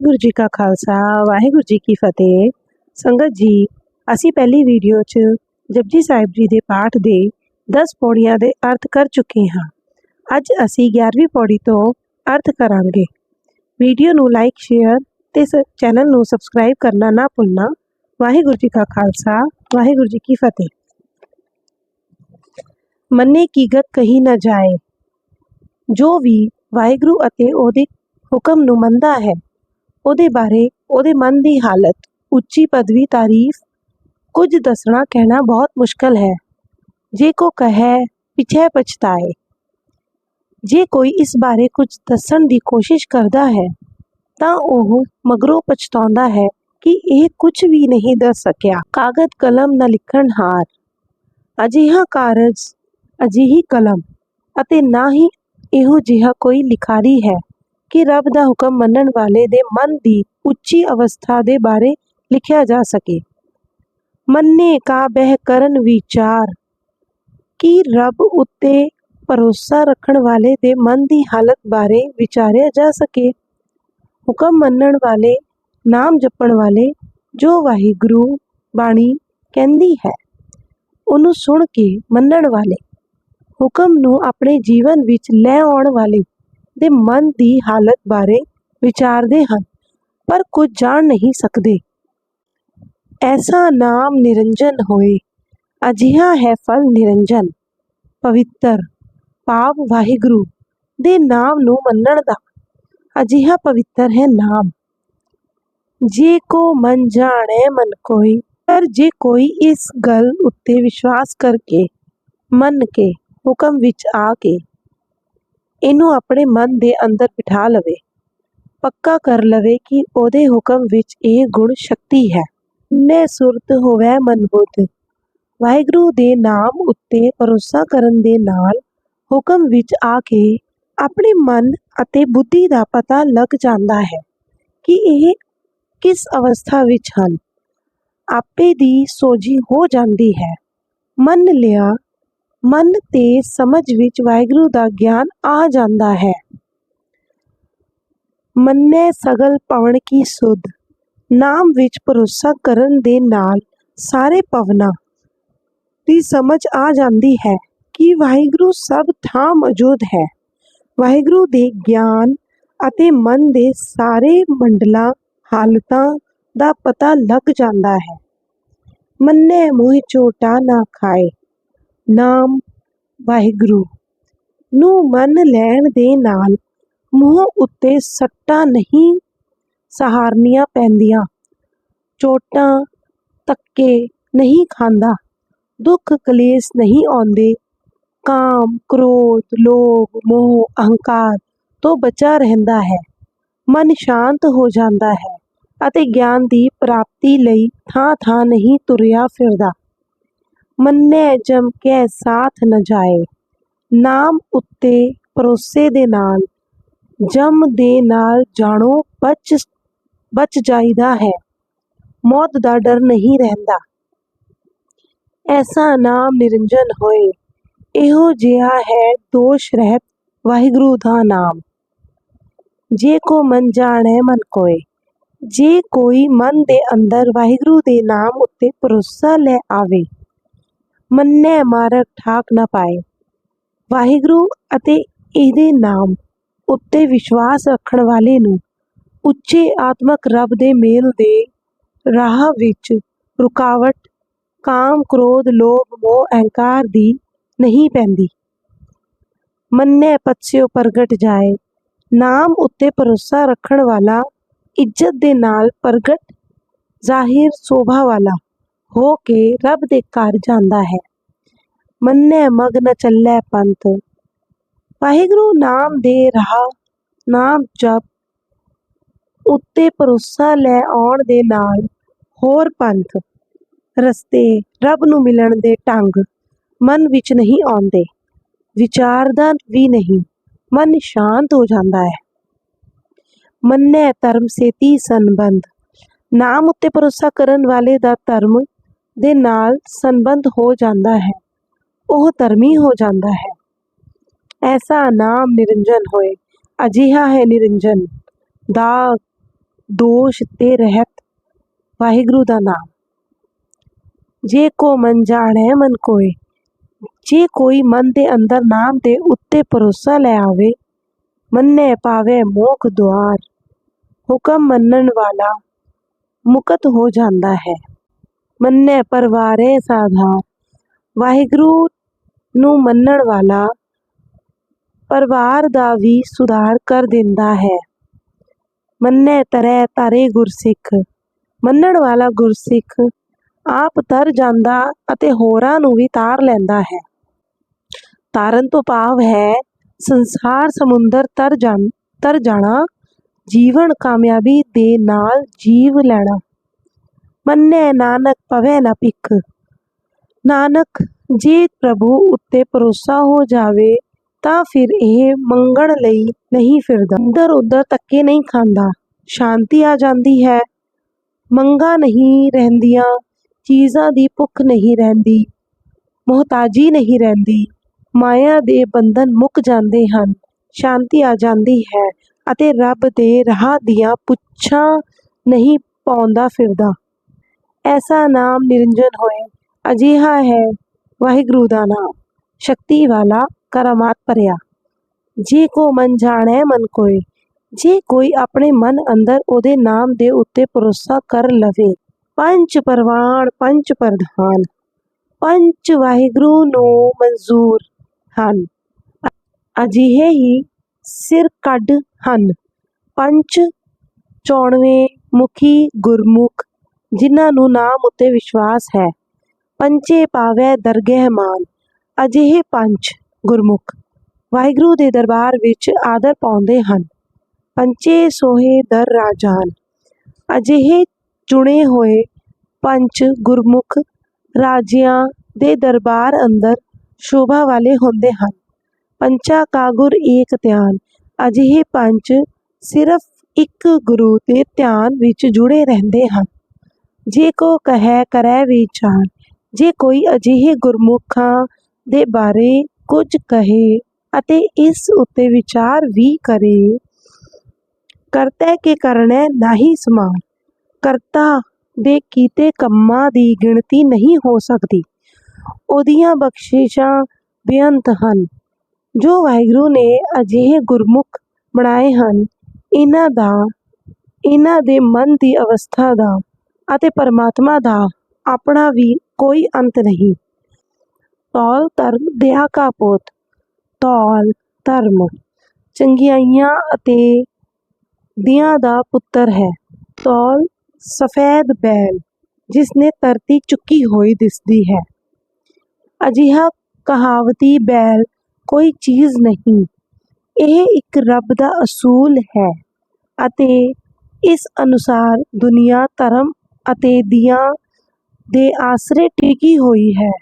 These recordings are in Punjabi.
ਗੁਰੂ ਜੀ ਕਾ ਖਾਲਸਾ, ਵਾਹਿਗੁਰੂ ਜੀ ਕੀ ਫਤਿਹ। ਸੰਗਤ ਜੀ, ਅਸੀਂ ਪਹਿਲੀ ਵੀਡੀਓ 'ਚ ਜਪਜੀ ਸਾਹਿਬ ਜੀ ਦੇ ਪਾਠ ਦੇ 10 ਪੌੜੀਆਂ ਦੇ ਅਰਥ ਕਰ ਚੁੱਕੇ ਹਾਂ। ਅੱਜ ਅਸੀਂ 11ਵੀਂ ਪੌੜੀ ਤੋਂ ਅਰਥ ਕਰਾਂਗੇ। ਵੀਡੀਓ ਨੂੰ ਲਾਈਕ, ਸ਼ੇਅਰ ਤੇ ਚੈਨਲ ਨੂੰ ਸਬਸਕ੍ਰਾਈਬ ਕਰਨਾ ਨਾ ਭੁੱਲਣਾ। ਵਾਹਿਗੁਰੂ ਜੀ ਕਾ ਖਾਲਸਾ, ਵਾਹਿਗੁਰੂ ਜੀ ਕੀ ਫਤਿਹ। ਮੰਨੇ ਕੀ ਗਤ ਕਹੀ ਨਾ ਜਾਏ। ਜੋ ਵੀ ਵਾਹਿਗੁਰੂ ਅਤੇ ਉਹਦੇ ਹੁਕਮ ਨੂੰ ਮੰਨਦਾ ਹੈ ਉਹਦੇ ਬਾਰੇ ਉਹਦੇ ਮਨ ਦੀ ਹਾਲਤ, ਉੱਚੀ ਪਦਵੀ ਤਾਰੀਫ, ਕੁਝ ਦੱਸਣਾ ਕਹਿਣਾ ਬਹੁਤ ਮੁਸ਼ਕਲ ਹੈ। ਜੇ ਕੋ ਕਹੈ, ਪਿਛੇ ਪਛਤਾਏ। ਜੇ ਕੋਈ ਇਸ ਬਾਰੇ ਕੁਝ ਦੱਸਣ ਦੀ ਕੋਸ਼ਿਸ਼ ਕਰਦਾ ਹੈ, ਤਾਂ ਉਹ ਮਗਰੋਂ ਪਛਤਾਉਂਦਾ ਹੈ ਕਿ ਇਹ ਕੁਝ ਵੀ ਨਹੀਂ ਦੱਸ ਸਕਿਆ। ਕਾਗਜ਼, ਕਲਮ ਨਾ ਲਿਖਣ ਹਾਰ। ਅਜਿਹਾ ਕਾਰਜ, ਅਜਿਹੀ ਕਲਮ ਅਤੇ ਨਾ ਹੀ ਇਹੋ ਜਿਹਾ ਕੋਈ ਲਿਖਾਰੀ ਹੈ। ਕਿ ਰੱਬ ਦਾ ਹੁਕਮ ਮੰਨਣ ਵਾਲੇ ਦੇ ਮਨ ਦੀ ਉੱਚੀ ਅਵਸਥਾ ਦੇ ਬਾਰੇ ਲਿਖਿਆ ਜਾ ਸਕੇ। ਮੰਨੇ ਕਾ ਬਹਿ ਕਰਨ ਵਿਚਾਰ। ਕਿ ਰੱਬ ਉੱਤੇ ਭਰੋਸਾ ਰੱਖਣ ਵਾਲੇ ਦੇ ਮਨ ਦੀ ਹਾਲਤ ਬਾਰੇ ਵਿਚਾਰਿਆ ਜਾ ਸਕੇ? ਹੁਕਮ ਮੰਨਣ ਵਾਲੇ, ਨਾਮ ਜਪਣ ਵਾਲੇ, ਜੋ ਵਾਹਿਗੁਰੂ ਬਾਣੀ ਕਹਿੰਦੀ ਹੈ, ਉਹਨੂੰ ਸੁਣ ਕੇ ਮੰਨਣ ਵਾਲੇ। ਹੁਕਮ ਨੂੰ ਆਪਣੇ ਜੀਵਨ ਵਿੱਚ ਲੈ ਆਉਣ ਵਾਲੇ। ਦੇ ਮਨ ਦੀ ਹਾਲਤ ਬਾਰੇ ਵਿਚਾਰਦੇ ਹਨ, ਪਰ ਕੁਝ ਜਾਣ ਨਹੀਂ ਸਕਦੇ। ਐਸਾ ਨਾਮ ਨਿਰੰਜਨ ਹੋਏ, ਅਜਿਹਾ ਹੈ ਫਲ ਨਿਰੰਜਨ, ਪਵਿੱਤਰ, ਪਾਪ ਵਾਹਿਗੁਰੂ ਦੇ ਨਾਮ ਨੂੰ ਮੰਨਣ ਦਾ, ਅਜਿਹਾ ਪਵਿੱਤਰ ਹੈ ਨਾਮ। ਜੇ ਕੋ ਮਨ ਜਾਣੇ ਮਨ ਕੋਈ, ਪਰ ਜੇ ਕੋਈ ਇਸ ਗੱਲ ਉੱਤੇ ਵਿਸ਼ਵਾਸ ਕਰਕੇ, ਮੰਨ ਕੇ, ਹੁਕਮ ਵਿੱਚ ਆ ਕੇ ਇਹਨੂੰ ਆਪਣੇ ਮਨ ਦੇ ਅੰਦਰ ਬਿਠਾ ਲਵੇ। ਪੱਕਾ ਕਰ ਲਵੇ ਕਿ ਉਹਦੇ ਹੁਕਮ ਵਿੱਚ ਇਹ ਗੁਣ ਸ਼ਕਤੀ ਹੈ। ਨੇ ਸੁਰਤ ਹੋਵੇ ਮਨ ਵਾਹਿਗੁਰੂ ਦੇ ਨਾਮ ਉੱਤੇ ਭਰੋਸਾ ਕਰਨ ਦੇ ਨਾਲ ਹੁਕਮ ਵਿੱਚ ਆ ਕੇ ਆਪਣੇ ਮਨ ਅਤੇ ਬੁੱਧੀ ਦਾ ਪਤਾ ਲੱਗ ਜਾਂਦਾ ਹੈ ਕਿ ਇਹ ਕਿਸ ਅਵਸਥਾ ਵਿੱਚ ਹਨ। ਆਪੇ ਦੀ ਸੋਝੀ ਹੋ ਜਾਂਦੀ ਹੈ। ਮੰਨ ਲਿਆ ਮਨ ਤੇ ਸਮਝ ਵਿੱਚ ਵਾਹਿਗੁਰੂ ਦਾ ਗਿਆਨ ਆ ਜਾਂਦਾ ਹੈ। ਮੰਨੇ ਸਗਲ ਪਵਨ ਕੀ ਸੁਧ, ਨਾਮ ਵਿੱਚ ਭਰੋਸਾ ਕਰਨ ਦੇ ਨਾਲ ਸਾਰੇ ਪਵਨਾ ਦੀ ਸਮਝ ਆ ਜਾਂਦੀ ਹੈ ਕਿ ਵਾਹਿਗੁਰੂ ਸਭ ਥਾਂ ਮੌਜੂਦ ਹੈ। ਵਾਹਿਗੁਰੂ ਦੇ ਗਿਆਨ ਅਤੇ ਮਨ ਦੇ ਸਾਰੇ ਮੰਡਲਾਂ, ਹਾਲਤਾਂ ਦਾ ਪਤਾ ਲੱਗ ਜਾਂਦਾ ਹੈ। ਮੰਨੇ ਮੂੰਹ ਚੋਟਾ ਨਾ ਖਾਏ ਨਾਮ ਵਾਹਿਗੁਰੂ ਨੂੰ ਮੰਨ ਲੈਣ ਦੇ ਨਾਲ ਮੂੰਹ ਉੱਤੇ ਸੱਟਾਂ ਨਹੀਂ ਸਹਾਰਨੀਆਂ ਪੈਂਦੀਆਂ। ਚੋਟਾਂ ਤੱਕੇ ਨਹੀਂ ਖਾਂਦਾ, ਦੁੱਖ ਕਲੇਸ਼ ਨਹੀਂ ਆਉਂਦੇ। ਕਾਮ, ਕ੍ਰੋਧ, ਲੋਭ, ਮੋਹ, ਅਹੰਕਾਰ ਤੋਂ ਬਚਾ ਰਹਿੰਦਾ ਹੈ। ਮਨ ਸ਼ਾਂਤ ਹੋ ਜਾਂਦਾ ਹੈ ਅਤੇ ਗਿਆਨ ਦੀ ਪ੍ਰਾਪਤੀ ਲਈ ਥਾਂ ਥਾਂ ਨਹੀਂ ਤੁਰਿਆ ਫਿਰਦਾ। ਮੰਨੇ ਜਮ ਕੇ ਸਾਥ ਨ ਜਾਏ। ਨਾਮ ਉੱਤੇ ਭਰੋਸੇ ਦੇ ਨਾਲ, ਜਮ ਦੇ ਨਾਲ ਜਾਣੋ ਬਚ ਬਚ ਜਾਈਦਾ ਹੈ। ਮੌਤ ਦਾ ਡਰ ਨਹੀਂ ਰਹਿੰਦਾ। ਐਸਾ ਨਾਮ ਨਿਰੰਜਨ ਹੋਏ। ਇਹੋ ਜਿਹਾ ਹੈ ਦੋਸ਼ ਰਹਿਤ ਵਾਹਿਗੁਰੂ ਦਾ ਨਾਮ। ਜੇ ਕੋ ਮਨ ਜਾਣੇ ਮਨ ਕੋਏ, ਜੇ ਕੋਈ ਮਨ ਦੇ ਅੰਦਰ ਵਾਹਿਗੁਰੂ ਦੇ ਨਾਮ ਉੱਤੇ ਭਰੋਸਾ ਲੈ ਆਵੇ ਮੰਨੇ ਮਾਰਗ ਠਾਕ ਨਾ ਪਾਏ। ਵਾਹਿਗੁਰੂ ਅਤੇ ਇਹਦੇ ਨਾਮ ਉੱਤੇ ਵਿਸ਼ਵਾਸ ਰੱਖਣ ਵਾਲੇ ਨੂੰ ਉੱਚੇ ਆਤਮਕ ਰੱਬ ਦੇ ਮੇਲ ਦੇ ਰਾਹ ਵਿੱਚ ਰੁਕਾਵਟ, ਕਾਮ, ਕ੍ਰੋਧ, ਲੋਭ, ਮੋਹ, ਅਹੰਕਾਰ ਦੀ ਨਹੀਂ ਪੈਂਦੀ। ਮੰਨੇ ਪਤਸਿਓ ਪ੍ਰਗਟ ਜਾਏ। ਨਾਮ ਉੱਤੇ ਭਰੋਸਾ ਰੱਖਣ ਵਾਲਾ ਇੱਜ਼ਤ ਦੇ ਨਾਲ ਪ੍ਰਗਟ, ਜ਼ਾਹਿਰ ਸੋਭਾ ਵਾਲਾ ਹੋ ਕੇ ਰੱਬ ਦੇ ਘਰ ਜਾਂਦਾ ਹੈ। ਮੰਨੇ ਮਗਨ ਚੱਲੈ ਪੰਥ। ਵਾਹਿਗੁਰੂ ਨਾਮ ਦੇ ਰਾਹ, ਨਾਮ ਜਪ। ਉੱਤੇ ਭਰੋਸਾ ਲੈ ਆਉਣ ਦੇ ਨਾਲ ਹੋਰ ਪੰਥ। ਰਸਤੇ ਰੱਬ ਨੂੰ ਮਿਲਣ ਦੇ ਢੰਗ ਮਨ ਵਿੱਚ ਨਹੀਂ ਆਉਂਦੇ। ਵਿਚਾਰਦਾ ਵੀ ਨਹੀਂ, ਮਨ ਸ਼ਾਂਤ ਹੋ ਜਾਂਦਾ ਹੈ। ਮੰਨੇ ਧਰਮ ਸੇਤੀ ਸੰਬੰਧ। ਨਾਮ ਉੱਤੇ ਭਰੋਸਾ ਕਰਨ ਵਾਲੇ ਦਾ ਧਰਮ ਦੇ ਨਾਲ ਸੰਬੰਧ ਹੋ ਜਾਂਦਾ ਹੈ। ਉਹ ਧਰਮੀ ਹੋ ਜਾਂਦਾ ਹੈ। ਐਸਾ ਨਾਮ ਨਿਰੰਜਨ ਹੋਏ, ਅਜਿਹਾ ਹੈ ਨਿਰੰਜਨ। ਦਾ ਦੋਸ਼ ਤੇ ਰਹਿਤ, ਵਾਹਿਗੁਰੂ ਦਾ ਨਾਮ। ਜੇ ਕੋ ਮਨ ਜਾਣੈ, ਮਨ ਕੋਏ। ਜੇ ਕੋਈ ਮਨ ਦੇ ਅੰਦਰ ਨਾਮ ਦੇ ਉੱਤੇ ਭਰੋਸਾ ਲੈ ਆਵੇ, ਮੰਨੇ ਪਾਵੇ ਮੋਖ ਦੁਆਰ। ਹੁਕਮ ਮੰਨਣ ਵਾਲਾ ਮੁਕਤ ਹੋ ਜਾਂਦਾ ਹੈ। ਮੰਨੇ ਪਰਵਾਰੇ ਸਾਧਾਰ ਵਾਹਿਗੁਰੂ ਨੂੰ ਮੰਨਣ ਵਾਲਾ ਪਰਿਵਾਰ ਦਾ ਵੀ ਸੁਧਾਰ ਕਰ ਦਿੰਦਾ ਹੈ। ਮੰਨੇ ਤਰੈ ਤਾਰੇ ਗੁਰਸਿੱਖ। ਮੰਨਣ ਵਾਲਾ ਗੁਰਸਿੱਖ ਆਪ ਤਰ ਜਾਂਦਾ ਅਤੇ ਹੋਰਾਂ ਨੂੰ ਵੀ ਤਾਰ ਲੈਂਦਾ ਹੈ। ਤਾਰਨ ਤੋਂ ਭਾਵ ਹੈ, ਸੰਸਾਰ ਸਮੁੰਦਰ ਤਰ ਜਾਣ ਤਰ ਜਾਣਾ, ਜੀਵਨ ਕਾਮਯਾਬੀ ਦੇ ਨਾਲ ਜੀਵ ਲੈਣਾ। ਮੰਨੈ ਨਾਨਕ ਪਵੇ ਨਾ ਭਿਖ। ਨਾਨਕ, ਜੇ ਪ੍ਰਭੂ ਉੱਤੇ ਭਰੋਸਾ ਹੋ ਜਾਵੇ, ਤਾਂ ਫਿਰ ਇਹ ਮੰਗਣ ਲਈ ਨਹੀਂ ਫਿਰਦਾ। ਇੱਧਰ ਉੱਧਰ ਧੱਕੇ ਨਹੀਂ ਖਾਂਦਾ। ਸ਼ਾਂਤੀ ਆ ਜਾਂਦੀ ਹੈ। ਮੰਗਾ ਨਹੀਂ ਰਹਿੰਦੀਆਂ। ਚੀਜ਼ਾਂ ਦੀ ਭੁੱਖ ਨਹੀਂ ਰਹਿੰਦੀ। ਮੁਹਤਾਜੀ ਨਹੀਂ ਰਹਿੰਦੀ। ਮਾਇਆ ਦੇ ਬੰਧਨ ਮੁੱਕ ਜਾਂਦੇ ਹਨ। ਸ਼ਾਂਤੀ ਆ ਜਾਂਦੀ ਹੈ ਅਤੇ ਰੱਬ ਦੇ ਰਾਹ ਦੀਆਂ ਪੁੱਛਾਂ ਨਹੀਂ ਪਾਉਂਦਾ ਫਿਰਦਾ। ਐਸਾ ਨਾਮ ਨਿਰੰਜਨ ਹੋਏ, ਅਜਿਹਾ ਹੈ ਵਾਹਿਗੁਰੂ ਦਾ ਨਾਮ, ਸ਼ਕਤੀ ਵਾਲਾ ਕਰਾਮਾਤ ਭਰਿਆ। ਜੇ ਕੋ ਮਨ ਜਾਣੈ ਮਨ ਕੋਈ ਜੇ ਕੋਈ ਆਪਣੇ ਮਨ ਅੰਦਰ ਉਹਦੇ ਨਾਮ ਦੇ ਉੱਤੇ ਭਰੋਸਾ ਕਰ ਲਵੇ, ਪੰਜ ਪਰਵਾਨ ਪੰਜ ਪ੍ਰਧਾਨ, ਪੰਜ ਵਾਹਿਗੁਰੂ ਨੂੰ ਮਨਜ਼ੂਰ ਹਨ। ਅਜਿਹੇ ਹੀ ਸਿਰ ਕੱਢ ਹਨ। ਪੰਜ ਚੌਣਵੇਂ ਮੁਖੀ ਗੁਰਮੁਖ ਜਿਨ੍ਹਾਂ ਨੂੰ ਨਾਮ ਉੱਤੇ ਵਿਸ਼ਵਾਸ ਹੈ। ਪੰਚੇ ਪਾਵੈ ਦਰਗਹਿ ਮਾਨ, ਅਜਿਹੇ ਪੰਜ ਗੁਰਮੁਖ ਵਾਹਿਗੁਰੂ ਦੇ ਦਰਬਾਰ ਵਿੱਚ ਆਦਰ ਪਾਉਂਦੇ ਹਨ। ਪੰਚੇ ਸੋਹੇ ਦਰ ਰਾਜਾਨ, ਅਜਿਹੇ ਚੁਣੇ ਹੋਏ ਪੰਜ ਗੁਰਮੁਖ ਰਾਜਿਆਂ ਦੇ ਦਰਬਾਰ ਅੰਦਰ ਸ਼ੋਭਾ ਵਾਲੇ ਹੁੰਦੇ ਹਨ। ਪੰਚਾ ਕਾਗੁਰ ਏਕ ਧਿਆਨ, ਅਜਿਹੇ ਪੰਜ ਸਿਰਫ ਇੱਕ ਗੁਰੂ ਦੇ ਧਿਆਨ ਵਿੱਚ ਜੁੜੇ ਰਹਿੰਦੇ ਹਨ। ਜੇ ਕੋ ਕਹੈ ਕਰੈ ਵਿਚਾਰ ਜੇ ਕੋਈ ਅਜਿਹੇ ਗੁਰਮੁਖਾਂ ਦੇ ਬਾਰੇ ਕੁਝ ਕਹੇ ਅਤੇ ਇਸ ਉੱਤੇ ਵਿਚਾਰ ਵੀ ਕਰੇ, ਕਰਤੈ ਕੇ ਕਰਨੈ ਨਾਹੀ ਸਮਾਨ ਕਰਤਾ ਦੇ ਕੀਤੇ ਕੰਮਾਂ ਦੀ ਗਿਣਤੀ ਨਹੀਂ ਹੋ ਸਕਦੀ। ਉਹਦੀਆਂ ਬਖਸ਼ਿਸ਼ਾਂ ਬੇਅੰਤ ਹਨ। ਜੋ ਵਾਹਿਗੁਰੂ ਨੇ ਅਜਿਹੇ ਗੁਰਮੁਖ ਬਣਾਏ ਹਨ, ਇਹਨਾਂ ਦਾ, ਇਹਨਾਂ ਦੇ ਮਨ ਦੀ ਅਵਸਥਾ ਦਾ ਅਤੇ ਪਰਮਾਤਮਾ ਦਾ ਆਪਣਾ ਵੀ ਕੋਈ ਅੰਤ ਨਹੀਂ। ਤੌਲ ਧਰਮ ਦਿਆ ਕਾ ਪੋਤ, ਤੌਲ ਧਰਮ। ਚੰਗਿਆਈਆਂ ਅਤੇ ਦਿਆਂ ਦਾ ਪੁੱਤਰ ਹੈ। ਤੌਲ ਸਫੈਦ ਬੈਲ ਜਿਸ ਨੇ ਧਰਤੀ ਚੁੱਕੀ ਹੋਈ ਦਿਸਦੀ ਹੈ। ਅਜਿਹਾ ਕਹਾਵਤੀ ਬੈਲ ਕੋਈ ਚੀਜ਼ ਨਹੀਂ। ਇਹ ਇੱਕ ਰੱਬ ਦਾ ਅਸੂਲ ਹੈ ਅਤੇ ਇਸ ਅਨੁਸਾਰ ਦੁਨੀਆ ਧਰਮ ਅਤੇ ਦੀਆ ਦੇ ਆਸਰੇ ਟਿਕੀ ਹੋਈ ਹੈ।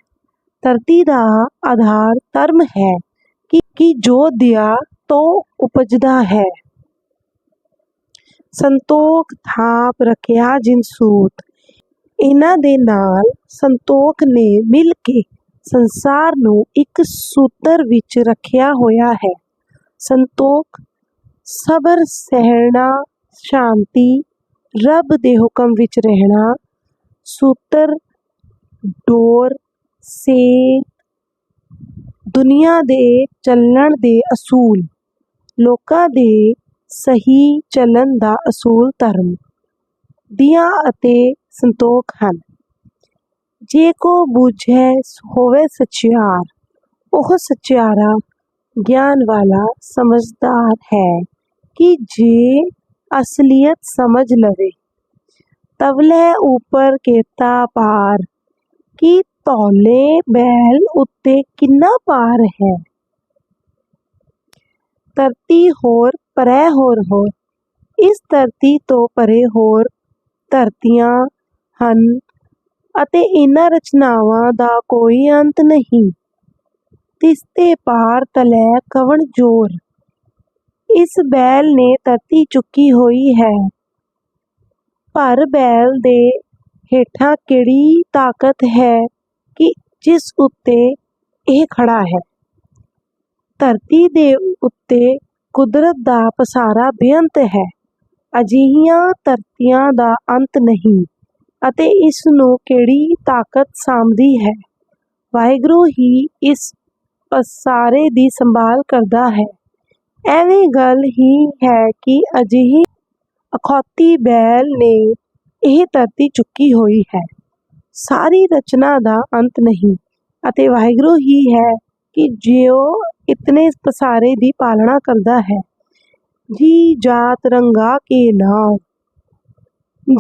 ਧਰਤੀ ਦਾ ਆਧਾਰ ਧਰਮ ਹੈ ਕਿ ਕਿ ਜੋ ਦਿਆ ਤੋਂ ਉਪਜਦਾ ਹੈ। ਸੰਤੋਖ ਥਾਪ ਰੱਖਿਆ ਜਿਨ ਸੂਤ। ਇਹਨਾਂ ਦੇ ਨਾਲ ਸੰਤੋਖ ਨੇ ਮਿਲ ਕੇ ਸੰਸਾਰ ਨੂੰ ਇੱਕ ਸੂਤਰ ਵਿੱਚ ਰੱਖਿਆ ਹੋਇਆ ਹੈ। ਸੰਤੋਖ, ਸਬਰ, ਸਹਿਣਾ, ਸ਼ਾਂਤੀ ਰੱਬ ਦੇ ਹੁਕਮ ਵਿੱਚ ਰਹਿਣਾ। ਸੂਤਰ, ਡੋਰ ਸੇ ਦੁਨੀਆ ਦੇ ਚੱਲਣ ਦੇ ਅਸੂਲ। ਲੋਕਾਂ ਦੇ ਸਹੀ ਚੱਲਣ ਦਾ ਅਸੂਲ ਧਰਮ ਦੀਆਂ ਅਤੇ ਸੰਤੋਖ ਹਨ। ਜੇ ਕੋ ਬੁਝੈ ਹੋਵੇ ਸਚਿਆਰ, ਉਹ ਸਚਿਆਰਾ ਗਿਆਨ ਵਾਲਾ ਸਮਝਦਾਰ ਹੈ ਕਿ ਜੇ ਅਸਲੀਅਤ ਸਮਝ ਲਵੇ। ਤਵਲੇ ਉੱਪਰ ਕੇਤਾ ਪਾਰ ਕਿ ਤੌਲੇ ਬੈਲ ਉੱਤੇ ਕਿੰਨਾ ਪਾਰ ਹੈ? ਧਰਤੀ ਹੋਰ ਪਰੇ ਹੋਰ ਹੋਰ ਇਸ ਧਰਤੀ ਤੋਂ ਪਰੇ ਹੋਰ ਧਰਤੀਆਂ ਹਨ ਅਤੇ ਇਹਨਾਂ ਰਚਨਾਵਾਂ ਦਾ ਕੋਈ ਅੰਤ ਨਹੀਂ। ਤਿਸਤੇ ਪਾਰ ਤਲੇ ਕਵਣ ਜੋਰ ਇਸ ਬੈਲ ਨੇ ਧਰਤੀ ਚੁੱਕੀ ਹੋਈ ਹੈ। ਭਰ ਬੈਲ ਦੇ ਹੇਠਾਂ ਕਿਹੜੀ ਤਾਕਤ ਹੈ ਕਿ ਜਿਸ ਉੱਤੇ ਇਹ ਖੜਾ ਹੈ? ਧਰਤੀ ਦੇ ਉੱਤੇ ਕੁਦਰਤ ਦਾ ਪਸਾਰਾ ਬੇਅੰਤ ਹੈ। ਅਜਿਹੀਆਂ ਧਰਤੀਆਂ ਦਾ ਅੰਤ ਨਹੀਂ ਅਤੇ ਇਸ ਨੂੰ ਕਿਹੜੀ ਤਾਕਤ ਸਾਂਭਦੀ ਹੈ? ਵਾਹਿਗੁਰੂ ਹੀ ਇਸ ਪਸਾਰੇ ਦੀ ਸੰਭਾਲ ਕਰਦਾ ਹੈ। ਐਵੇਂ ਗੱਲ ਹੀ ਹੈ ਕਿ ਅਜਿਹੀ ਅਖੌਤੀ ਬੈਲ ਨੇ ਇਹ ਧਰਤੀ ਚੁੱਕੀ ਹੋਈ ਹੈ। ਸਾਰੀ ਰਚਨਾ ਦਾ ਅੰਤ ਨਹੀਂ ਅਤੇ ਵਾਹਿਗੁਰੂ ਹੀ ਹੈ ਕਿ ਜਿਉ ਇਤਨੇ ਪਸਾਰੇ ਦੀ ਪਾਲਣਾ ਕਰਦਾ ਹੈ। ਜੀ ਜਾਤ ਰੰਗਾ ਕੇ ਨਾਮ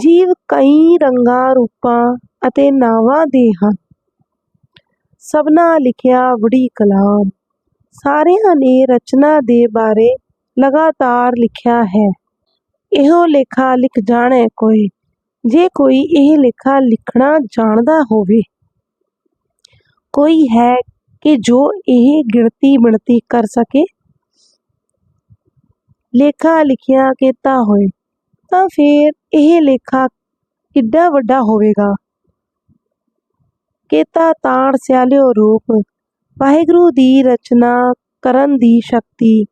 ਜੀਵ ਕਈ ਰੰਗਾਂ ਰੂਪਾਂ ਅਤੇ ਨਾਵਾਂ ਦੇ ਹਨ। ਸਭਨਾ ਲਿਖਿਆ ਵੜੀ ਕਲਾਮ ਸਾਰਿਆਂ ਨੇ ਰਚਨਾ ਦੇ ਬਾਰੇ ਲਗਾਤਾਰ ਲਿਖਿਆ ਹੈ। ਇਹੋ ਲੇਖਾ ਲਿਖ ਜਾਣੇ ਕੋਈ, ਜੇ ਕੋਈ ਇਹ ਲੇਖਾ ਲਿਖਣਾ ਜਾਣਦਾ ਹੋਵੇ। ਕੋਈ ਹੈ ਕਿ ਜੋ ਇਹ ਗਿਣਤੀ ਬਣਤੀ ਕਰ ਸਕੇ। ਲੇਖਾ ਲਿਖਿਆ ਕੀਤਾ ਹੋਏ, ਤਾਂ ਫਿਰ ਇਹ ਲੇਖਾ ਕਿੱਡਾ ਵੱਡਾ ਹੋਵੇਗਾ? ਕੇਤਾ ਤਾਣ ਸਿਆਲਿਓ ਰੂਪ ਵਾਹਿਗੁਰੂ ਦੀ ਰਚਨਾ ਕਰਨ ਦੀ ਸ਼ਕਤੀ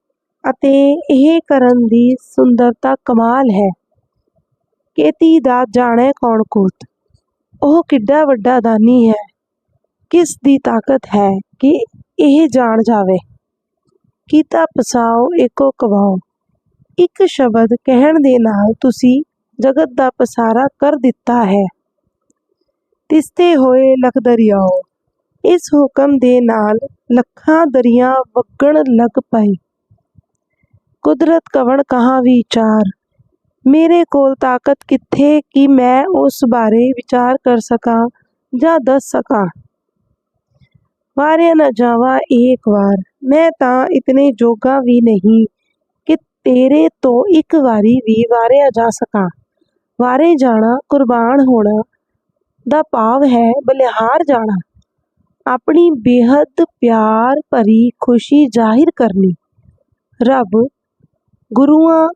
ਅਤੇ ਇਹ ਕਰਨ ਦੀ ਸੁੰਦਰਤਾ ਕਮਾਲ ਹੈ। ਕੇਤੀ ਦਾ ਜਾਣੇ ਕੌਣ ਕੋਤ? ਉਹ ਕਿੱਡਾ ਵੱਡਾ ਦਾਨੀ ਹੈ। ਕਿਸ ਦੀ ਤਾਕਤ ਹੈ ਕਿ ਇਹ ਜਾਣ ਜਾਵੇ? ਕੀਤਾ ਪਸਾਓ ਏਕੋ ਕਵਾਓ। ਇੱਕ ਸ਼ਬਦ ਕਹਿਣ ਦੇ ਨਾਲ ਤੁਸੀਂ ਜਗਤ ਦਾ ਪਸਾਰਾ ਕਰ ਦਿੱਤਾ ਹੈ। ਤਿਸਤੇ ਹੋਏ ਲਖ ਦਰਿਆਓ ਇਸ ਹੁਕਮ ਦੇ ਨਾਲ ਲੱਖਾਂ ਦਰਿਆ ਵਗਣ ਲੱਗ ਪਏ ਕੁਦਰਤ ਕਵਣ ਕਹਾ ਵਿਚਾਰ? ਮੇਰੇ ਕੋਲ ਤਾਕਤ ਕਿੱਥੇ ਕਿ ਮੈਂ ਉਸ ਬਾਰੇ ਵਿਚਾਰ ਕਰ ਸਕਾਂ ਜਾਂ ਦੱਸ ਸਕਾਂ? ਵਾਰਿਆ ਨਾ ਜਾਵਾ ਇੱਕ ਵਾਰ। ਮੈਂ ਤਾਂ ਇਤਨੇ ਜੋਗਾ ਵੀ ਨਹੀਂ ਕਿ ਤੇਰੇ ਤੋਂ ਇੱਕ ਵਾਰੀ ਵੀ ਵਾਰਿਆ ਜਾ ਸਕਾਂ। ਵਾਰੇ ਜਾਣਾ ਕੁਰਬਾਨ ਹੋਣਾ ਦਾ ਭਾਵ ਹੈ ਬਲਿਹਾਰ ਜਾਣਾ। ਆਪਣੀ ਬੇਹੱਦ ਪਿਆਰ ਭਰੀ ਖੁਸ਼ੀ ਜ਼ਾਹਿਰ ਕਰਨੀ। ਰੱਬ, ਗੁਰੂਆਂ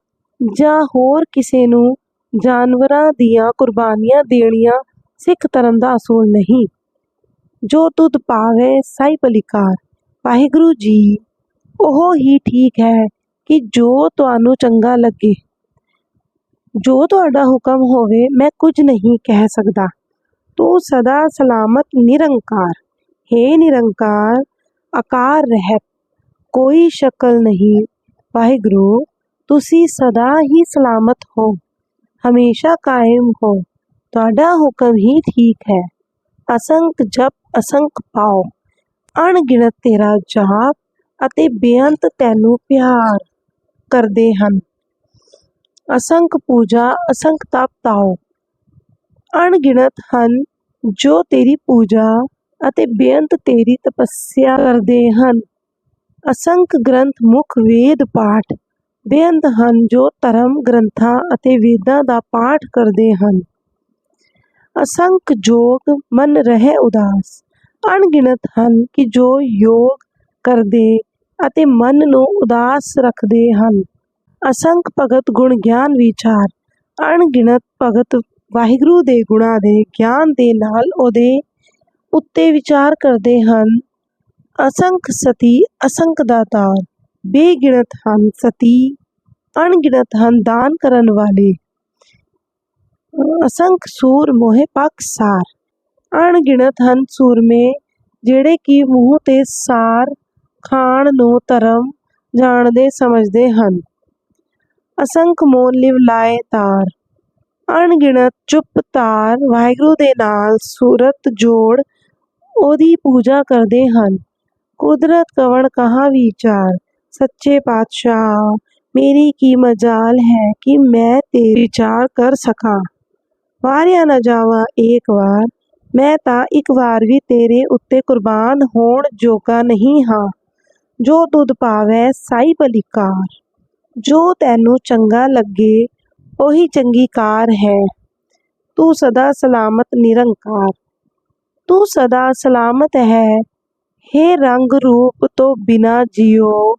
ਜਾਂ ਹੋਰ ਕਿਸੇ ਨੂੰ ਜਾਨਵਰਾਂ ਦੀਆਂ ਕੁਰਬਾਨੀਆਂ ਦੇਣੀਆਂ ਸਿੱਖ ਧਰਮ ਦਾ ਅਸੂਲ ਨਹੀਂ। ਜੋ ਤੁਧ ਪਾਵੇ ਸਾਈ ਪਲਿਕਾਰ ਵਾਹਿਗੁਰੂ ਜੀ, ਉਹ ਹੀ ਠੀਕ ਹੈ ਕਿ ਜੋ ਤੁਹਾਨੂੰ ਚੰਗਾ ਲੱਗੇ। ਜੋ ਤੁਹਾਡਾ ਹੁਕਮ ਹੋਵੇ, ਮੈਂ ਕੁਝ ਨਹੀਂ ਕਹਿ ਸਕਦਾ। ਤੂੰ ਸਦਾ ਸਲਾਮਤ, ਨਿਰੰਕਾਰ। ਹੈ ਨਿਰੰਕਾਰ ਆਕਾਰ ਰਹਿਤ ਕੋਈ ਸ਼ਕਲ ਨਹੀਂ ਵਾਹਿਗੁਰੂ ਤੁਸੀਂ ਸਦਾ ਹੀ ਸਲਾਮਤ ਹੋ ਹਮੇਸ਼ਾ ਕਾਇਮ ਹੋ ਤੁਹਾਡਾ ਹੁਕਮ ਹੀ ਠੀਕ ਹੈ ਅਸੰਖ ਜਪ ਅਸੰਖ ਪਾਓ ਅਣਗਿਣਤ ਤੇਰਾ ਜਾਪ ਅਤੇ ਬੇਅੰਤ ਤੈਨੂੰ ਪਿਆਰ ਕਰਦੇ ਹਨ ਅਸੰਖ ਪੂਜਾ ਅਸੰਖ ਤਪ ਤਾਓ ਅਣਗਿਣਤ ਹਨ ਜੋ ਤੇਰੀ ਪੂਜਾ ਅਤੇ ਬੇਅੰਤ ਤੇਰੀ ਤਪੱਸਿਆ ਕਰਦੇ ਹਨ। ਅਸੰਖ ਗ੍ਰੰਥ ਮੁੱਖ ਵੇਦ ਪਾਠ, ਬੇਅੰਤ ਹਨ ਜੋ ਧਰਮ ਗ੍ਰੰਥਾਂ ਅਤੇ ਵੇਦਾਂ ਦਾ ਪਾਠ ਕਰਦੇ ਹਨ। ਅਸੰਖ ਜੋਗ ਮਨ ਰਹੇ ਉਦਾਸ, ਅਣਗਿਣਤ ਹਨ ਕਿ ਜੋ ਯੋਗ ਕਰਦੇ ਅਤੇ ਮਨ ਨੂੰ ਉਦਾਸ ਰੱਖਦੇ ਹਨ। ਅਸੰਖ ਭਗਤ ਗੁਣ ਗਿਆਨ ਵਿਚਾਰ, ਅਣਗਿਣਤ ਭਗਤ ਵਾਹਿਗੁਰੂ ਦੇ ਗੁਣਾਂ ਦੇ ਗਿਆਨ ਦੇ ਨਾਲ ਉਹਦੇ ਉੱਤੇ ਵਿਚਾਰ ਕਰਦੇ ਹਨ, ਅਸੰਖ ਸਤੀ ਅਸੰਖ ਦਾਤਾਰ, ਬੇਗਿਣਤ ਹਨ ਸਤੀ, ਅਣਗਿਣਤ ਹਨ ਦਾਨ ਕਰਨ ਵਾਲੇ। ਅਸੰਖ ਸੂਰ ਮੋਹਿ ਪਾਕਸਾਰ ਅਣਗਿਣਤ ਹਨ ਸੂਰਮੇ, ਜਿਹੜੇ ਕਿ ਮੂੰਹ ਤੇ ਸਾਰ ਖਾਣ ਨੂੰ ਧਰਮ ਜਾਣਦੇ ਸਮਝਦੇ ਹਨ। ਅਸੰਖ ਮੋਨ ਲਿਵ ਲਾਏ ਤਾਰ, ਅਣਗਿਣਤ ਚੁੱਪ ਤਾਰ, ਵਾਹਿਗੁਰੂ ਦੇ ਨਾਲ ਸੂਰਤ ਜੋੜ ਉਹਦੀ ਪੂਜਾ ਕਰਦੇ ਹਨ। ਕੁਦਰਤ ਕਵਣ ਕਹਾ ਵਿਚਾਰ? ਸੱਚੇ ਪਾਤਸ਼ਾਹ, ਮੇਰੀ ਕੀ ਮਜਾਲ ਹੈ ਕਿ ਮੈਂ ਤੇ ਵਿਚਾਰ ਕਰ ਸਕਾਂ। ਵਾਰਿਆ ਨਾ ਜਾਵਾਂ ਇੱਕ ਵਾਰ, ਮੈਂ ਤਾਂ ਇੱਕ ਵਾਰ ਵੀ ਤੇਰੇ ਉੱਤੇ ਕੁਰਬਾਨ ਹੋਣ ਜੋਗਾ ਨਹੀਂ ਹਾਂ। ਜੋ ਦੁੱਧ ਪਾਵੈ ਸਾਈ ਭਲੀਕਾਰ ਜੋ ਤੈਨੂੰ ਚੰਗਾ ਲੱਗੇ ਉਹੀ ਚੰਗੀ ਕਾਰ ਹੈ। ਤੂੰ ਸਦਾ ਸਲਾਮਤ ਨਿਰੰਕਾਰ। ਤੂੰ ਸਦਾ ਸਲਾਮਤ ਹੈ हे ਰੰਗ ਰੂਪ ਤੋਂ ਬਿਨਾ ਜਿਉ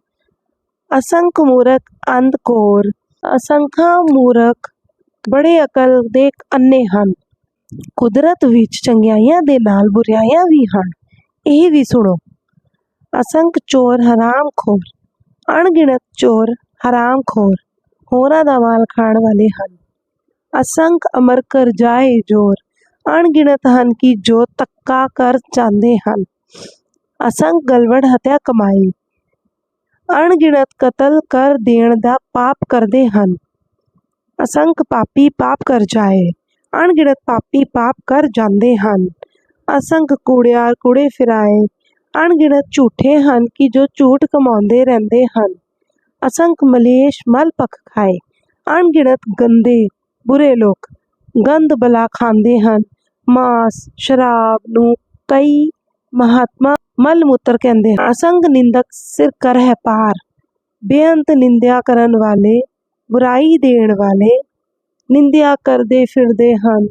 ਅਸੰਖ ਮੂਰਖ ਅੰਧ ਕੋਰ ਅਸੰਖਾਂ ਮੂਰਖ ਬੜੇ ਅਕਲ ਦੇ ਅੰਨੇ ਹਨ ਕੁਦਰਤ ਵਿੱਚ ਚੰਗਿਆਈਆਂ ਦੇ ਨਾਲ ਬੁਰਾਈਆਂ ਵੀ ਹਨ ਇਹ ਵੀ ਸੁਣੋ ਅਸੰਖ ਚੋਰ ਹਰਾਮ ਖੋਰ ਅਣਗਿਣਤ ਚੋਰ ਹਰਾਮ ਖੋਰ ਹੋਰਾਂ ਦਾ ਮਾਲ ਖਾਣ ਵਾਲੇ ਹਨ ਅਸੰਖ ਅਮਰ ਕਰ ਜਾਏ ਜੋਰ ਅਣਗਿਣਤ ਹਨ ਕਿ ਜੋ ਤੱਕਾ ਕਰ ਜਾਂਦੇ ਹਨ ਅਸੰਖ ਗਲਵੜ ਹਤਿਆ ਕਮਾਈ ਅਣਗਿਣਤ ਕਤਲ ਕਰ ਦੇਣ ਦਾ ਪਾਪ ਕਰਦੇ ਹਨ ਅਸੰਖ ਪਾਪੀ ਪਾਪ ਕਰ ਜਾਏ ਅਣਗਿਣਤ ਪਾਪੀ ਪਾਪ ਕਰ ਜਾਂਦੇ ਹਨ ਅਸੰਖ ਕੂੜਿਆਰ ਕੂੜੇ ਫਿਰਾਏ ਅਣਗਿਣਤ ਝੂਠੇ ਹਨ ਕਿ ਜੋ ਝੂਠ ਕਮਾਉਂਦੇ ਰਹਿੰਦੇ ਹਨ ਅਸੰਖ ਮਲੇਸ਼ ਮਲ ਪਖ ਖਾਏ ਅਣਗਿਣਤ ਗੰਦੇ ਬੁਰੇ ਲੋਕ ਗੰਦ ਬਲਾ ਖਾਂਦੇ ਹਨ ਮਾਸ, ਸ਼ਰਾਬ ਨੂੰ ਕਈ ਮਹਾਤਮਾ ਮਲ ਮੂਤਰ ਕਹਿੰਦੇ ਹਨ। ਅਸੰਗ ਨਿੰਦਕ ਸਿਰ ਕਰ ਹੈ ਪਾਰ। ਬੇਅੰਤ ਨਿੰਦਿਆ ਕਰਨ ਵਾਲੇ, ਬੁਰਾਈ ਦੇਣ ਵਾਲੇ ਨਿੰਦਿਆ ਕਰਦੇ ਫਿਰਦੇ ਹਨ।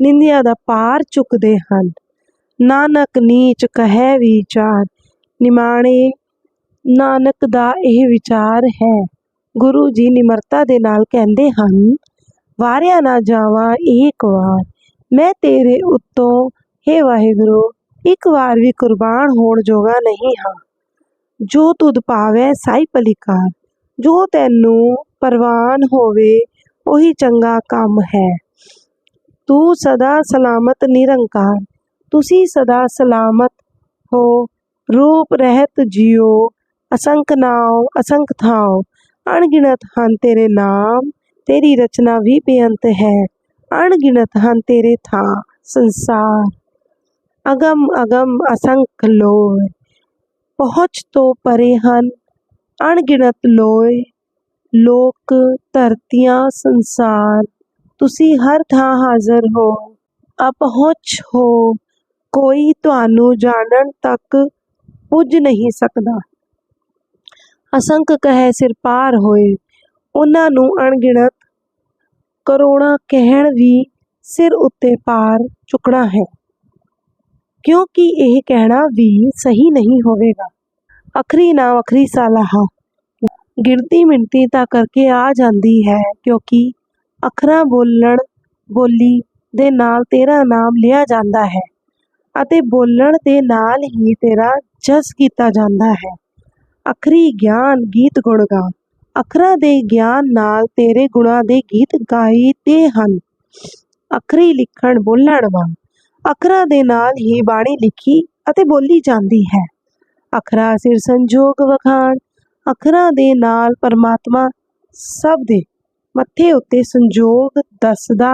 ਨਿੰਦਿਆ ਦਾ ਪਾਰ ਚੁੱਕਦੇ ਹਨ। ਨਾਨਕ ਨੀਚ ਕਹੈ ਵਿਚਾਰ। ਨਿਮਾਣੇ, ਨਾਨਕ ਦਾ ਇਹ ਵਿਚਾਰ ਹੈ। ਗੁਰੂ ਜੀ ਨਿਮਰਤਾ ਦੇ ਨਾਲ ਕਹਿੰਦੇ ਹਨ, ਵਾਰਿਆ ਨਾ ਜਾਵਾਂ ਇੱਕ ਵਾਰ। ਮੈਂ ਤੇਰੇ ਉੱਤੋਂ, ਹੇ ਵਾਹਿਗੁਰੂ, ਇੱਕ ਵਾਰ ਵੀ ਕੁਰਬਾਨ ਹੋਣ ਜੋਗਾ ਨਹੀਂ ਹਾਂ। ਜੋ ਤੁਧ ਪਾਵੈ, ਸਾਈ ਪਲਿਕਾਰ ਜੋ ਤੈਨੂੰ ਪਰਵਾਨ ਹੋਵੇ, ਉਹੀ ਚੰਗਾ ਕੰਮ ਹੈ। ਤੂੰ ਸਦਾ ਸਲਾਮਤ ਨਿਰੰਕਾਰ। ਤੁਸੀਂ ਸਦਾ ਸਲਾਮਤ ਹੋ। ਰੂਪ ਰਹਿਤ ਜਿਉ। ਅਸੰਖ ਨਾਉ, ਅਸੰਖ ਥਾਉ। ਅਣਗਿਣਤ ਹਨ ਤੇਰੇ ਨਾਮ। ਤੇਰੀ ਰਚਨਾ ਵੀ ਬੇਅੰਤ ਹੈ। ਅਣਗਿਣਤ ਹਨ ਤੇਰੇ ਥਾਂ ਸੰਸਾਰ ਅਗਮ ਅਗਮ ਅਸੰਖ ਲੋਏ ਪਹੁੰਚ ਤੋਂ ਪਰੇ ਹਨ ਅਣਗਿਣਤ ਲੋਏ ਲੋਕ ਧਰਤੀਆਂ ਸੰਸਾਰ ਤੁਸੀਂ ਹਰ ਥਾਂ ਹਾਜ਼ਰ ਹੋ ਅਪਹੁੰਚ ਹੋ ਕੋਈ ਤੁਹਾਨੂੰ ਜਾਣਨ ਤੱਕ ਪੁੱਜ ਨਹੀਂ ਸਕਦਾ ਅਸੰਖ ਕਹੇ ਸਿਰ ਪਾਰ ਹੋਏ ਉਹਨਾਂ ਨੂੰ ਅਣਗਿਣਤ ਕਰੋੜਾਂ ਕਹਿਣ ਵੀ ਸਿਰ ਉੱਤੇ ਪਾਰ ਚੁੱਕਣਾ ਹੈ। ਕਿਉਂਕਿ ਇਹ ਕਹਿਣਾ ਵੀ ਸਹੀ ਨਹੀਂ ਹੋਵੇਗਾ। ਅਖਰੀ ਨਾ ਅਖਰੀ ਸਾਲਾਹਾ। ਗਿਣਤੀ ਮਿੰਤੀ ਤਾਂ ਕਰਕੇ ਆ ਜਾਂਦੀ ਹੈ ਕਿਉਂਕਿ ਅੱਖਰਾਂ ਬੋਲਣ, ਬੋਲੀ ਦੇ ਨਾਲ ਤੇਰਾ ਨਾਮ ਲਿਆ ਜਾਂਦਾ ਹੈ ਅਤੇ ਬੋਲਣ ਦੇ ਨਾਲ ਹੀ ਤੇਰਾ ਜਸ ਕੀਤਾ ਜਾਂਦਾ ਹੈ। ਅਖਰੀ ਗਿਆਨ ਗੀਤ ਗੁਣ ਗਾ। ਅੱਖਰਾਂ ਦੇ ਗਿਆਨ ਨਾਲ ਤੇਰੇ ਗੁਣਾਂ ਦੇ ਗੀਤ ਗਾਈਦੇ ਹਨ। ਅੱਖਰੀ ਲਿਖਣ ਬੋਲਣ ਵਾਲ ਅੱਖਰਾਂ ਦੇ ਨਾਲ ਹੀ ਬਾਣੀ ਲਿਖੀ ਅਤੇ ਬੋਲੀ ਜਾਂਦੀ ਹੈ। ਅੱਖਰਾਂ ਸਿਰ ਸੰਜੋਗ ਵਖਾਣ, ਅੱਖਰਾਂ ਦੇ ਨਾਲ ਪਰਮਾਤਮਾ ਸਭ ਦੇ ਮੱਥੇ ਉੱਤੇ ਸੰਜੋਗ ਦੱਸਦਾ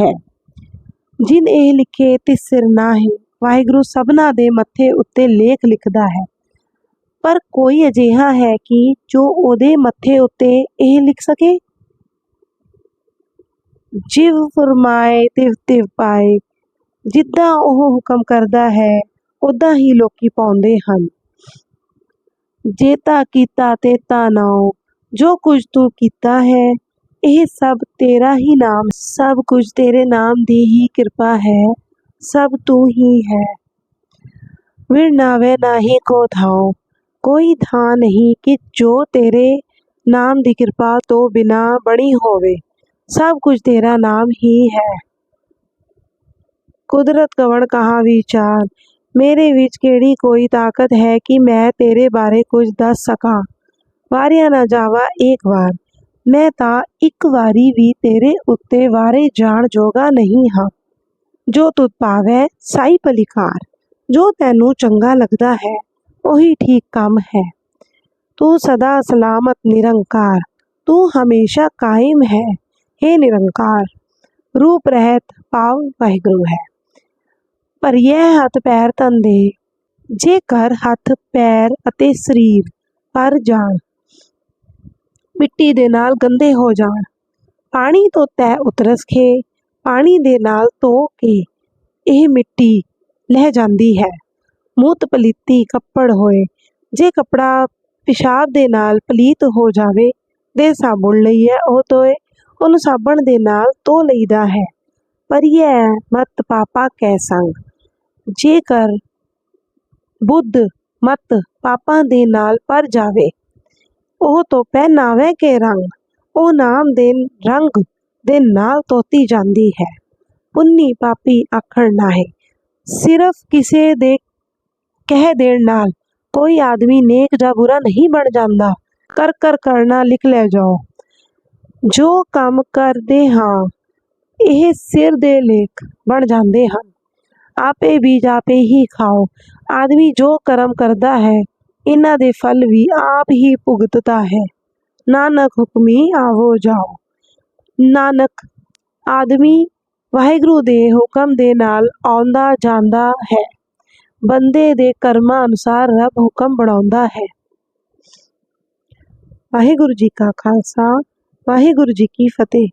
ਹੈ। ਜਿਨ ਇਹ ਲਿਖੇ ਤੇ ਸਿਰ ਨਾਹੀ, ਵਾਹਿਗੁਰੂ ਸਭਨਾ ਦੇ ਮੱਥੇ ਉੱਤੇ ਲੇਖ ਲਿਖਦਾ ਹੈ। ਪਰ ਕੋਈ ਅਜਿਹਾ ਹੈ ਕਿ ਜੋ ਉਹਦੇ ਮੱਥੇ ਉੱਤੇ ਇਹ ਲਿਖ ਸਕੇ? ਜਿਵ ਫਰਮਾਏ, ਤਿਵ ਤਿਵ ਪਾਏ। ਜਿੱਦਾਂ ਉਹ ਹੁਕਮ ਕਰਦਾ ਹੈ ਉਦਾਂ ਹੀ ਲੋਕੀ ਪਾਉਂਦੇ ਹਨ। ਜੇ ਤਾਂ ਕੀਤਾ ਤੇ ਤਾਂ ਨਾਉ ਜੋ ਕੁਝ ਤੂੰ ਕੀਤਾ ਹੈ, ਇਹ ਸਭ ਤੇਰਾ ਹੀ ਨਾਮ, ਸਭ ਕੁਝ ਤੇਰੇ ਨਾਮ ਦੀ ਹੀ ਕਿਰਪਾ ਹੈ, ਸਭ ਤੂੰ ਹੀ ਹੈ। ਵਿਰ ਨਾਵੇ ਨਾਹੀ ਕੋ ਥਾਉ ਕੋਈ ਥਾਂ ਨਹੀਂ ਕਿ ਜੋ ਤੇਰੇ ਨਾਮ ਦੀ ਕਿਰਪਾ ਤੋਂ ਬਿਨਾ ਬਣੀ ਹੋਵੇ। ਸਭ ਕੁਝ ਤੇਰਾ ਨਾਮ ਹੀ ਹੈ। ਕੁਦਰਤ ਕਵਣ ਕਹਾ ਵਿਚਾਰ? ਮੇਰੇ ਵਿੱਚ ਕਿਹੜੀ ਕੋਈ ਤਾਕਤ ਹੈ ਕਿ ਮੈਂ ਤੇਰੇ ਬਾਰੇ ਕੁਝ ਦੱਸ ਸਕਾਂ? ਵਾਰਿਆ ਨਾ ਜਾਵਾ ਇੱਕ ਵਾਰ। ਮੈਂ ਤਾਂ ਇੱਕ ਵਾਰੀ ਵੀ ਤੇਰੇ ਉੱਤੇ ਵਾਰੇ ਜਾਣ ਜੋਗਾ ਨਹੀਂ ਹਾਂ। ਜੋ ਤੁਧ ਪਾਵੈ, ਸਾਈ ਪਲਿਕਾਰ ਜੋ ਤੈਨੂੰ ਚੰਗਾ ਲੱਗਦਾ ਹੈ ਉਹੀ ਠੀਕ ਕੰਮ ਹੈ। ਤੂੰ ਸਦਾ ਸਲਾਮਤ ਨਿਰੰਕਾਰ, ਤੂੰ ਹਮੇਸ਼ਾ ਕਾਇਮ ਹੈ। हे ਨਿਰੰਕਾਰ, ਰੂਪ ਰਹਿਤ ਪਾਵ ਵਾਹਿਗੁਰੂ ਹੈ। ਪਰ ਇਹ ਹੱਥ ਪੈਰ ਤਨ ਦੇ, ਜੇਕਰ ਹੱਥ ਪੈਰ ਅਤੇ ਸਰੀਰ ਪਰ ਜਾਣ, ਮਿੱਟੀ ਦੇ ਨਾਲ ਗੰਦੇ ਹੋ ਜਾਣ, ਪਾਣੀ ਤੋਂ ਤੈ ਉਤਰਸ ਖੇ, ਪਾਣੀ ਦੇ ਨਾਲ ਧੋ ਕੇ ਇਹ ਮਿੱਟੀ ਲਹਿ ਜਾਂਦੀ ਹੈ। ਮੂਤ ਪਲੀਤੀ ਕੱਪੜ ਹੋਏ। ਜੇ ਕੱਪੜਾ ਪਿਸ਼ਾਬ ਦੇ ਨਾਲ ਪਲੀਤ ਹੋ ਜਾਵੇ ਦੇ ਸਾਬੁਣ ਲਈ ਹੈ ਉਹ ਤੋਏ। ਉਹਨੂੰ ਸਾਬਣ ਦੇ ਨਾਲ ਧੋ ਲਈਦਾ ਹੈ। ਪਰ ਇਹ ਮਤ ਪਾਪਾ ਕੈ ਸੰਗ। ਜੇਕਰ ਬੁੱਧ ਮਤ ਪਾਪਾਂ ਦੇ ਨਾਲ ਪਰ ਜਾਵੇ, ਉਹ ਤੋਂ ਪਹਿਨਾਵੇ ਕੇ ਰੰਗ। ਉਹ ਨਾਮ ਦੇ ਰੰਗ ਦੇ ਨਾਲ ਤੋਤੀ ਜਾਂਦੀ ਹੈ। ਪੁੰਨੀ ਪਾਪੀ ਆਖਣ ਨਾਹੀ, ਸਿਰਫ ਕਿਸੇ ਦੇ ਕਹਿ ਦੇਣ ਨਾਲ ਕੋਈ ਆਦਮੀ ਨੇਕ ਜਾਂ ਬੁਰਾ ਨਹੀਂ ਬਣ ਜਾਂਦਾ ਕਰ ਕਰ ਕਰਨਾ ਲਿਖ ਲੈ ਜਾਓ ਜੋ ਕੰਮ ਕਰਦੇ ਹਾਂ ਇਹ ਸਿਰ ਦੇ ਲੇਖ ਬਣ ਜਾਂਦੇ ਹਨ ਆਪੇ ਬੀਜ ਆਪੇ ਹੀ ਖਾਓ ਆਦਮੀ ਜੋ ਕਰਮ ਕਰਦਾ ਹੈ ਇਹਨਾਂ ਦੇ ਫਲ ਵੀ ਆਪ ਹੀ ਭੁਗਤਦਾ ਹੈ ਨਾਨਕ ਹੁਕਮੀ ਆਵੋ ਜਾਓ ਨਾਨਕ ਆਦਮੀ ਵਾਹਿਗੁਰੂ ਦੇ ਹੁਕਮ ਦੇ ਨਾਲ ਆਉਂਦਾ ਜਾਂਦਾ ਹੈ ਬੰਦੇ ਦੇ ਕਰਮਾਂ ਅਨੁਸਾਰ ਰੱਬ ਹੁਕਮ ਬਣਾਉਂਦਾ ਹੈ। ਵਾਹਿਗੁਰੂ ਜੀ ਕਾ ਖਾਲਸਾ, ਵਾਹਿਗੁਰੂ ਜੀ ਕੀ ਫਤਿਹ।